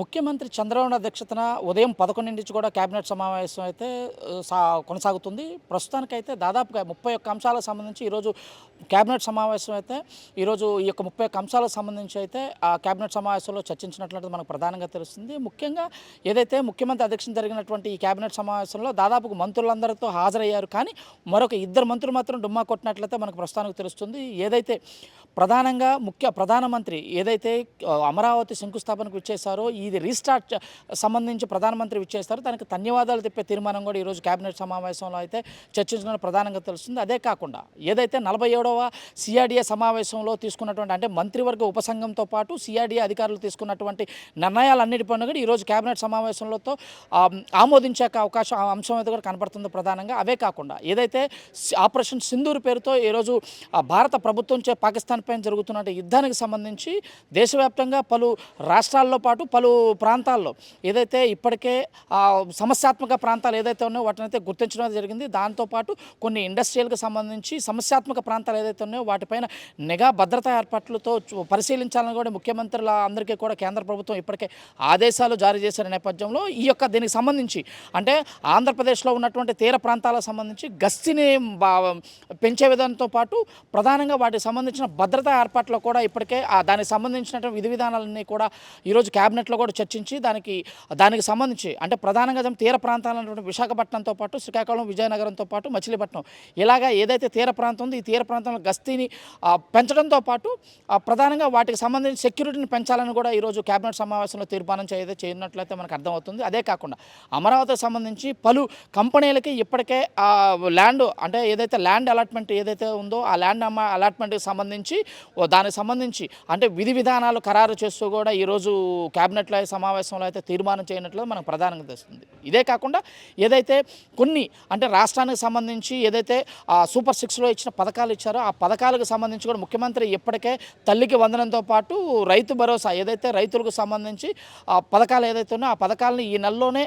ముఖ్యమంత్రి చంద్రబాబు అధ్యక్షతన ఉదయం పదకొండు నుంచి కూడా కేబినెట్ సమావేశం అయితే సా కొనసాగుతుంది. ప్రస్తుతానికైతే దాదాపుగా ముప్పై ఒక్క అంశాలకు సంబంధించి ఈరోజు కేబినెట్ సమావేశం అయితే ఈరోజు ఈ యొక్క ముప్పై ఒక్క అంశాలకు సంబంధించి అయితే ఆ కేబినెట్ సమావేశంలో చర్చించినట్లయితే మనకు ప్రధానంగా తెలుస్తుంది. ముఖ్యంగా ఏదైతే ముఖ్యమంత్రి అధ్యక్షత జరిగినటువంటి ఈ కేబినెట్ సమావేశంలో దాదాపు మంత్రులందరితో హాజరయ్యారు. కానీ మరొక ఇద్దరు మంత్రులు మాత్రం డుమ్మా కొట్టినట్లయితే మనకు ప్రస్తుతానికి తెలుస్తుంది. ఏదైతే ప్రధానంగా ముఖ్య ప్రధానమంత్రి ఏదైతే అమరావతి శంకుస్థాపనకు ఇచ్చేశారో ఇది రీస్టార్ట్ సంబంధించి ప్రధానమంత్రి ఇచ్చేస్తారో దానికి ధన్యవాదాలు చెప్పే తీర్మానం కూడా ఈరోజు కేబినెట్ సమావేశంలో అయితే చర్చించడం ప్రధానంగా తెలుస్తుంది. అదే కాకుండా ఏదైతే నలభై ఏడవ సిఆర్డీఏ సమావేశంలో తీసుకున్నటువంటి అంటే మంత్రివర్గ ఉపసంఘంతో పాటు సిఆర్డీఏ అధికారులు తీసుకున్నటువంటి నిర్ణయాలన్నిటిపైన కూడా ఈరోజు కేబినెట్ సమావేశంలోతో ఆ, ఆమోదించే అవకాశం ఆ అంశం అయితే కూడా కనపడుతుంది ప్రధానంగా. అవే కాకుండా ఏదైతే ఆపరేషన్ సింధూర్ పేరుతో ఈరోజు ఆ, భారత ప్రభుత్వం చే పాకిస్తాన్ పైన జరుగుతున్న యుద్ధానికి సంబంధించి దేశవ్యాప్తంగా పలు రాష్ట్రాల్లో పాటు పలు ప్రాంతాల్లో ఏదైతే ఇప్పటికే సమస్యాత్మక ప్రాంతాలు ఏదైతే ఉన్నాయో వాటిని అయితే గుర్తించడం జరిగింది. దాంతోపాటు కొన్ని ఇండస్ట్రియల్కి సంబంధించి సమస్యాత్మక ప్రాంతాలు ఏదైతే ఉన్నాయో వాటిపైన నిఘా భద్రతా ఏర్పాట్లతో పరిశీలించాలని కూడా ముఖ్యమంత్రుల అందరికీ కూడా కేంద్ర ప్రభుత్వం ఇప్పటికే ఆదేశాలు జారీ చేసిన నేపథ్యంలో ఈ యొక్క దీనికి సంబంధించి అంటే ఆంధ్రప్రదేశ్లో ఉన్నటువంటి తీర ప్రాంతాలకు సంబంధించి గస్తీని బా- పెంచే విధానంతో పాటు ప్రధానంగా వాటికి సంబంధించిన భద్రత ఏర్పాట్లు కూడా ఇప్పటికే ఆ దానికి సంబంధించినటువంటి విధి విధానాలన్నీ కూడా ఈరోజు క్యాబినెట్లో కూడా చర్చించి దానికి దానికి సంబంధించి అంటే ప్రధానంగా తీర ప్రాంతాలైనటువంటి విశాఖపట్నంతో పాటు శ్రీకాకుళం విజయనగరంతో పాటు మచిలీపట్నం ఇలాగా ఏదైతే తీర ప్రాంతం ఉందో ఈ తీర ప్రాంతంలో గస్తీని పెంచడంతో పాటు ఆ, ప్రధానంగా వాటికి సంబంధించి సెక్యూరిటీని పెంచాలని కూడా ఈరోజు కేబినెట్ సమావేశంలో తీర్మానం చేయదే చేయనట్లయితే మనకు అర్థమవుతుంది. అదే కాకుండా అమరావతికి సంబంధించి పలు కంపెనీలకి ఇప్పటికే ల్యాండ్ అంటే ఏదైతే ల్యాండ్ అలాట్మెంట్ ఏదైతే ఉందో ఆ ల్యాండ్ అమ్మ అలాట్మెంట్కి సంబంధించి దానికి సంబంధించి అంటే విధి విధానాలు ఖరారు చేస్తూ కూడా ఈరోజు క్యాబినెట్లో సమావేశంలో అయితే తీర్మానం చేయనట్లు మనకు ప్రధానంగా తెలుస్తుంది. ఇదే కాకుండా ఏదైతే కొన్ని అంటే రాష్ట్రానికి సంబంధించి ఏదైతే ఆ సూపర్ సిక్స్లో ఇచ్చిన పథకాలు ఇచ్చారో ఆ పథకాలకు సంబంధించి కూడా ముఖ్యమంత్రి ఇప్పటికే తల్లికి వందనంతో పాటు రైతు భరోసా ఏదైతే రైతులకు సంబంధించి ఆ పథకాలు ఏదైతే ఉన్నాయో ఆ పథకాలను ఈ నెలలోనే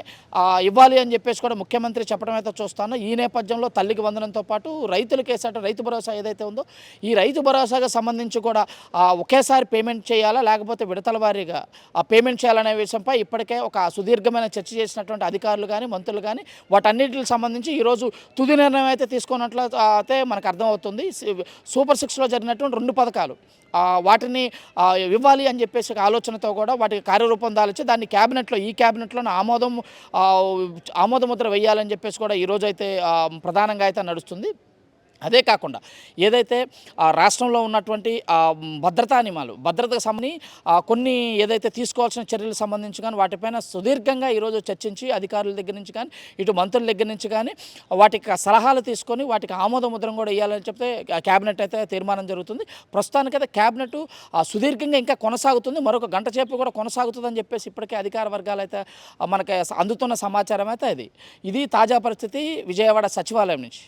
ఇవ్వాలి అని చెప్పేసి కూడా ముఖ్యమంత్రి చెప్పడం అయితే చూస్తాను. ఈ నేపథ్యంలో తల్లికి వందనంతో పాటు రైతులకు వేసేట రైతు భరోసా ఏదైతే ఉందో ఈ రైతు భరోసాగా సంబంధించి కూడా ఒకేసారి పేమెంట్ చేయాలా? లేకపోతే విడతల వారీగా ఆ పేమెంట్ చేయాలనే విషయంపై ఇప్పటికే ఒక సుదీర్ఘమైన చర్చ చేసినటువంటి అధికారులు కానీ మంత్రులు కానీ వాటన్నిటికి సంబంధించి ఈరోజు తుది నిర్ణయం అయితే తీసుకున్నట్లు అయితే మనకు అర్థమవుతుంది. సూపర్ సిక్స్లో జరిగినటువంటి రెండు పథకాలు వాటిని ఇవ్వాలి అని చెప్పేసి ఒక ఆలోచనతో కూడా వాటికి కార్యరూపం దాల్చి దాన్ని క్యాబినెట్లో ఈ క్యాబినెట్లో ఆమోదం ఆమోదముద్ర ఆమోద ముద్ర వేయాలని చెప్పేసి కూడా ఈరోజు అయితే ప్రధానంగా అయితే నడుస్తుంది. అదే కాకుండా ఏదైతే ఆ రాష్ట్రంలో ఉన్నటువంటి భద్రతా నియమాలు భద్రతకు సంబంధించి కొన్ని ఏదైతే తీసుకోవాల్సిన చర్యలకు సంబంధించి కానీ వాటిపైన సుదీర్ఘంగా ఈరోజు చర్చించి అధికారుల దగ్గర నుంచి కానీ ఇటు మంత్రుల దగ్గర నుంచి కానీ వాటికి సలహాలు తీసుకొని వాటికి ఆమోద ముద్రం కూడా వేయాలని చెప్తే క్యాబినెట్ అయితే తీర్మానం జరుగుతుంది. ప్రస్తుతానికైతే క్యాబినెట్ సుదీర్ఘంగా ఇంకా కొనసాగుతుంది. మరొక గంట చేపు కూడా కొనసాగుతుందని చెప్పేసి ఇప్పటికే అధికార వర్గాలు అయితే మనకి అందుతున్న సమాచారం అయితే ఇది ఇది తాజా పరిస్థితి విజయవాడ సచివాలయం నుంచి.